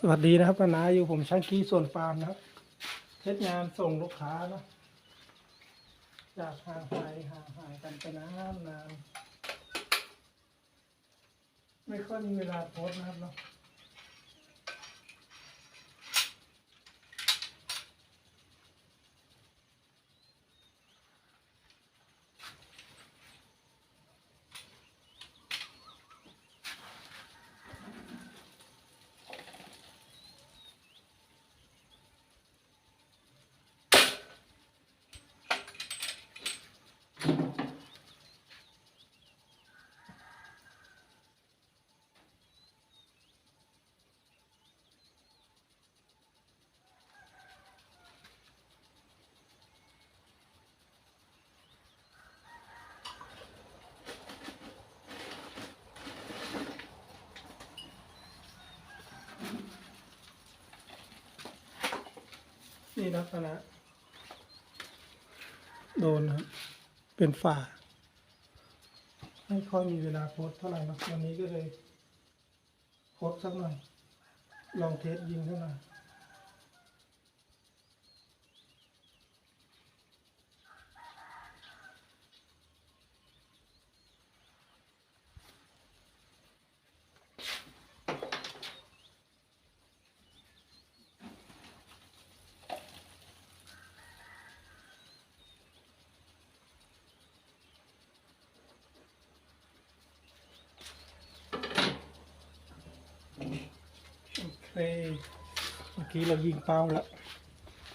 สวัสดีนะครับนาอยู่ผมช่างกี้ส่วนฟาร์มนะครับเทศงานส่งลูกค้านอะจากห่างไกลห่างหายกันไปนานนานไม่ค่อยมีเวลาโพสนะครับเนาะ นี่ลักษณะโดนครับเป็นฝ่า ไม่ค่อยมีเวลาโพสเท่าไหร่นะวันนี้ก็เลยโพสสักหน่อย ลองเทสยิงเท่าหน่ เมื่อกี้เรายิงเป้าแล้ว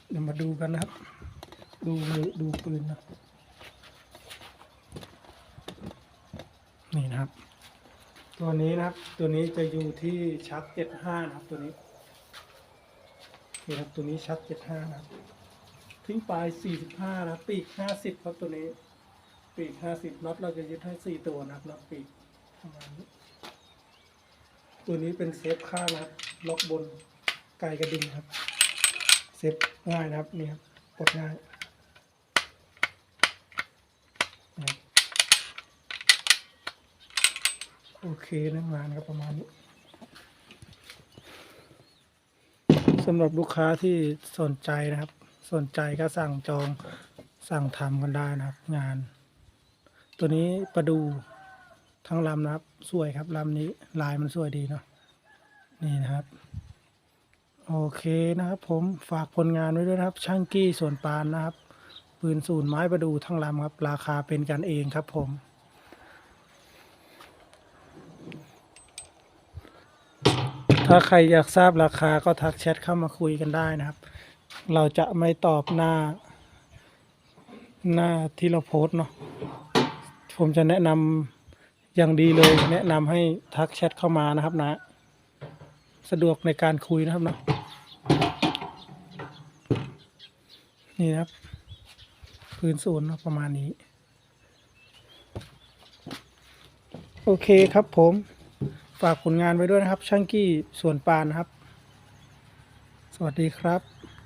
เดี๋ยวมาดูกันนะครับ ดูมือดูปืนนะ นี่นะครับ ตัวนี้นะครับ ตัวนี้จะอยู่ที่ชักเจ็ดห้านะครับตัวนี้นี่ครับตัวนี้ชักเจ็ดห้านะครับทิ้งปลายสี่สิบห้านะปีกห้าสิบครับตัวนี้ ปีกห้าสิบน็อตเราจะยึดให้สี่ตัวนะครับน็อตปีกประมาณนี้ตัวนี้เป็นเซฟข้างนะครับ ล็อกบนไกลกระดิ่งครับ เซฟง่ายนะครับนี่ครับปลดง่ายโอเคนะงานครับประมาณนี้สำหรับลูกค้าที่สนใจนะครับ สนใจก็สั่งจองสั่งทำกันได้นะครับ งาน ตัวนี้ประดูทั้งลำนะครับ สวยครับลำนี้ลายมันสวยดีเนาะ นี่นะครับ โอเคนะครับ ผมฝากผลงานไว้ด้วยนะครับ ช่างกี้ส่วนปานนะครับ ปืนศูนย์ไม้ประดูทั้งลำครับ ราคาเป็นกันเองครับผมถ้าใครอยากทราบราคาก็ทักแชทเข้ามาคุยกันได้นะครับ เราจะไม่ตอบหน้า หน้าที่เราโพสเนาะผมจะแนะนำอย่างดีเลย แนะนำให้ทักแชทเข้ามานะครับนะ สะดวกในการคุยนะครับเนาะนี่นะครับ พื้นศูนย์ประมาณนี้ โอเคครับผมฝากผลงานไว้ด้วยนะครับ ช่างกี้ส่วนปานนะครับ สวัสดีครับ